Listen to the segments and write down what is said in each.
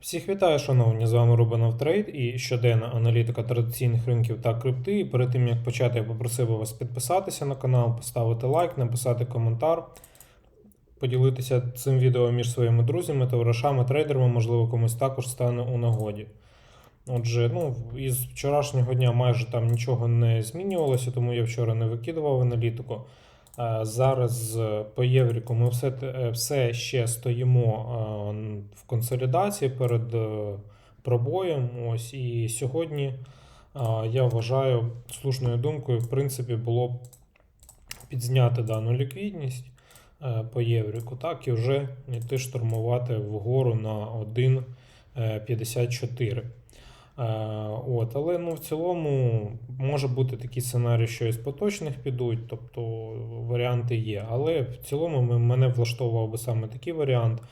Всіх вітаю, шановні! З вами Рубанов Трейд і щоденна аналітика традиційних ринків та крипти. І перед тим як почати, я попросив вас підписатися на канал, поставити лайк, написати коментар, поділитися цим відео між своїми друзями, товаришами, трейдерами, можливо, комусь також стане у нагоді. Отже, ну, із вчорашнього дня майже там нічого не змінювалося, тому я вчора не викидував аналітику. Е, Зараз е, по Євріку ми все, е, все ще стоїмо консолідації перед е, пробоєм. Ось і сьогодні е, я вважаю слушною думкою, в принципі, було б підзняти дану ліквідність е, по Євріку, так і вже йти штурмувати вгору на 1,54. Е, От, але ну, в цілому може бути такий сценарій, що із поточних підуть, тобто варіанти є. Але в цілому ми- мене влаштовував би саме такий варіант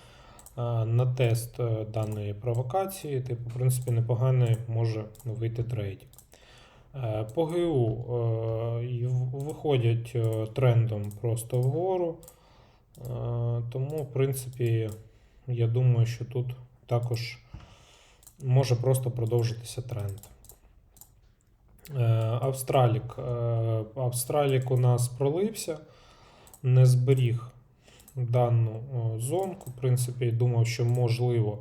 на тест е, даної провокації. Типу, в принципі, непоганий може вийти трейдинг. Е, По ГУ е, виходять е, трендом просто вгору. Е, Тому, в принципі, я думаю, що тут також може просто продовжитися тренд. Е, Австралік. Е, Австралік у нас пролився, не зберіг дану зонку. В принципі, думав, що можливо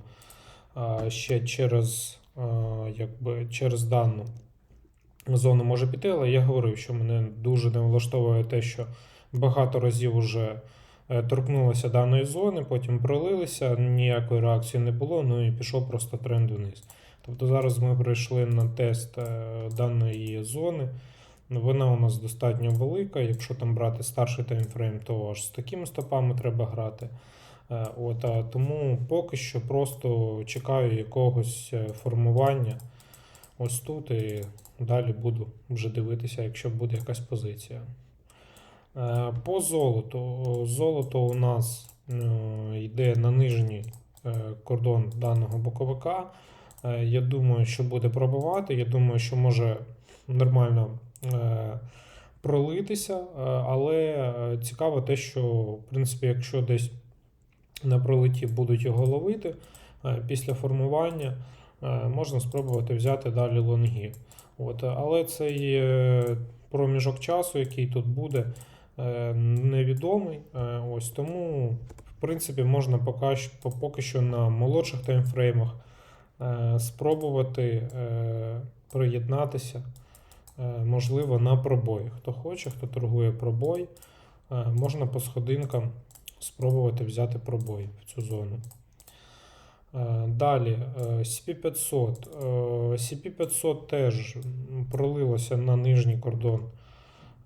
ще через, якби, через дану зону може піти, але я говорив, що мене дуже не влаштовує те, що багато разів уже е, торкнулося даної зони, потім пролилися, ніякої реакції не було, ну і пішов просто тренд вниз. Тобто зараз ми прийшли на тест е, даної зони. Вона у нас достатньо велика. Якщо там брати старший таймфрейм, то аж з такими стопами треба грати. Е, От, а тому поки що просто чекаю якогось е, формування ось тут і далі буду вже дивитися, якщо буде якась позиція. Е, По золоту. Золото у нас йде на нижній кордон даного боковика. Я думаю, що буде пробивати. Я думаю, що може нормально е, пролитися, е, але е, цікаво те, що в принципі, якщо десь на пролиті будуть його ловити після формування, можна спробувати взяти далі лонги. От, але цей проміжок часу, який тут буде, невідомий. Ось тому, в принципі, можна поки, що на молодших таймфреймах спробувати приєднатися, можливо, на пробой. Хто хоче, хто торгує пробой, е, можна по сходинкам спробувати взяти пробой в цю зону. Е, Далі е, CP500. Е, CP500 теж пролилося на нижній кордон.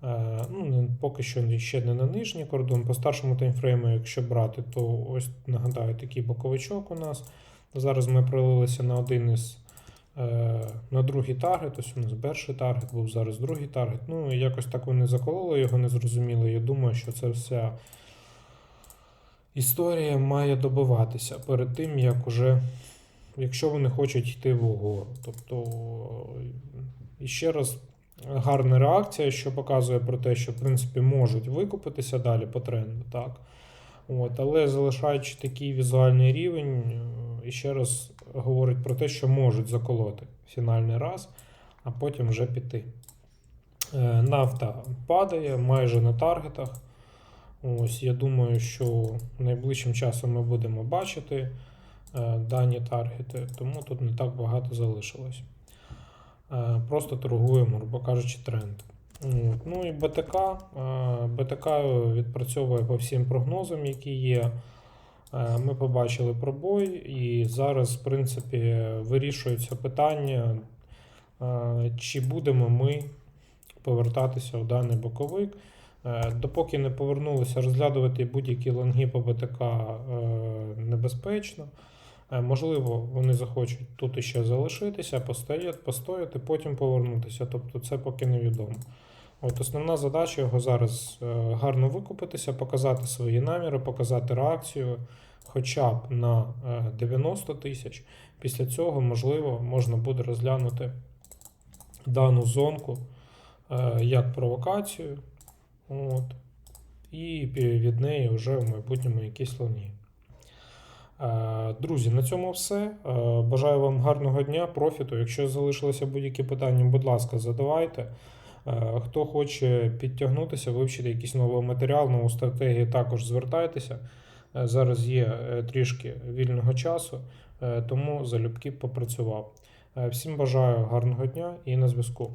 Е, Ну, поки що ще не на нижній кордон. По старшому таймфрейму, якщо брати, то ось нагадаю такий боковичок у нас. Зараз ми пролилися на один із е, на другий таргет. Ось у нас перший таргет був зараз другий таргет. Ну, якось так вони закололи його, не зрозуміли. Я думаю, що це вся історія має добиватися перед тим, як уже, якщо вони хочуть йти вгору. Тобто, і ще раз, гарна реакція, що показує про те, що в принципі можуть викупитися далі по тренду, так. От, але залишаючи такий візуальний рівень, е, і ще раз говорить про те, що можуть заколоти фінальний раз, а потім вже піти. Е, Нафта падає майже на таргетах. Ось, я думаю, що найближчим часом ми будемо бачити е, дані таргети, тому тут не так багато залишилось. Е, просто торгуємо, грубо кажучи, тренд. Ну і БТК. БТК відпрацьовує по всім прогнозам, які є. Е, Ми побачили пробой, і зараз, в принципі, вирішується питання, е, чи будемо ми повертатися у даний боковик. Е, Допоки не повернулися, розглядувати будь-які лонги по БТК небезпечно. Можливо, вони захочуть тут іще залишитися, постояти, потім повернутися. Тобто це поки невідомо. От основна задача його зараз е, гарно викупитися, показати свої наміри, показати реакцію хоча б на е, 90 тисяч. Після цього, можливо, можна буде розглянути дану зонку е, як провокацію. От, і від неї вже в майбутньому якісь лоні. Е, Друзі, на цьому все. Е, Бажаю вам гарного дня, профіту. Якщо залишилися будь-які питання, будь ласка, задавайте. Е, Хто хоче підтягнутися, вивчити якийсь новий матеріал, нову стратегію, також звертайтеся. Е, Зараз є е, трішки вільного часу, тому залюбки попрацював. Всім бажаю гарного дня і на зв'язку.